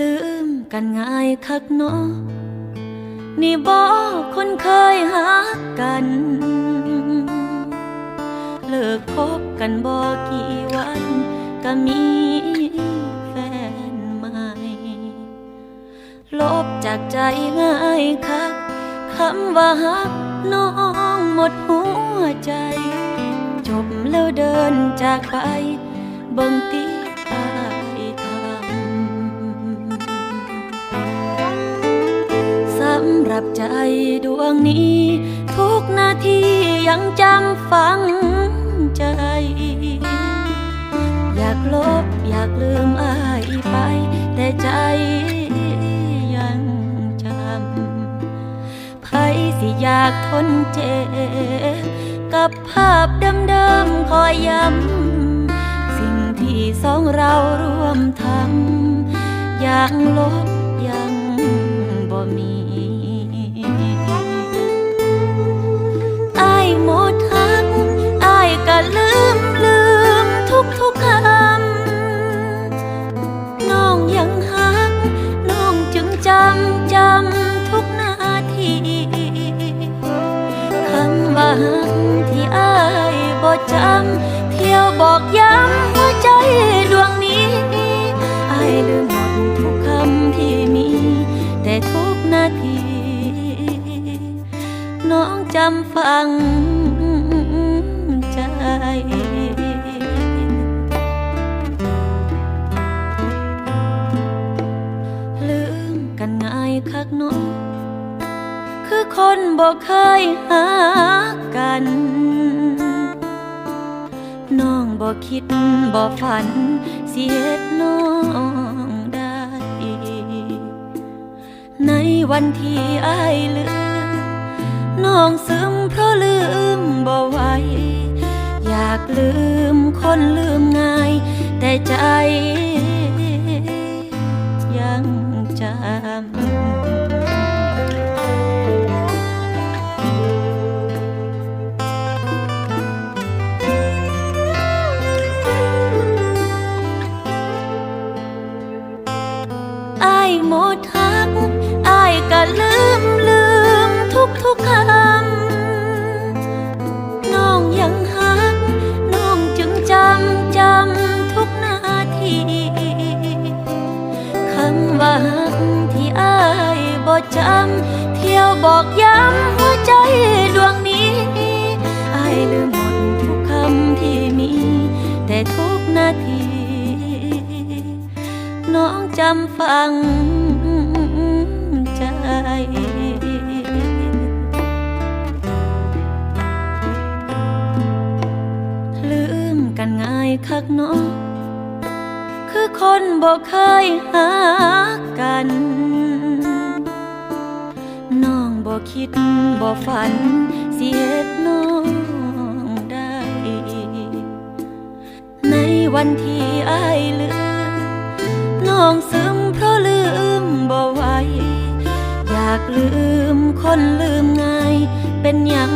ลืมกันง่ายคักเนาะนี่บอกคนเคยหากัน เลิกคบกันบ่กี่วันก็มีแฟนใหม่ ลบจากใจง่ายคักคำว่าฮักน้องหมดหัวใจ จบแล้วเดินจากไปเบิ่งตี รับใจดวงนี้ ทุกนาทียังจำฝังใจ อยากลบอยากลืมอายไป แต่ใจยังจำไผสิอยากทนเจ็บ กับภาพเดิมๆคอยย้ำ สิ่งที่สองเราร่วมทำ อย่างลบยังบ่มี หักที่อายบ่จำเที่ยวบอกย้ำหัวใจดวงนี้อายลืมหมดทุกคำที่มี แต่ทุกนาที น้องจำฟังใจลืมกันง่ายคักเนาะ คือคนบ่เคยหากันน้องบ่คิดบ่ฝันเสียดน้องได้ ในวันที่อายลืมน้องซึมเพราะลืมบ่ไหวอยากลืมคนลืมง่าย แต่ใจ หมดทักอายก็ลืมลืมทุกทุกคำน้องยังหักน้องจึงจำจำทุกนาทีคำว่าหักที่อายบ่จำเที่ยวบอกย้ำหัวใจดวงนี้อายลืมหมดทุกคำที่มี แต่ทุกนาทีน้องจำฟัง ลืมกันง่ายคักเนาะคือคนบ่เคยหากันน้องบ่คิดบ่ฝันเสียดน้องได้ ในวันที่อายลืมน้องซึมเพราะลืมบ่ไหวากลืมคนลืมง่ายเป็นอย่าง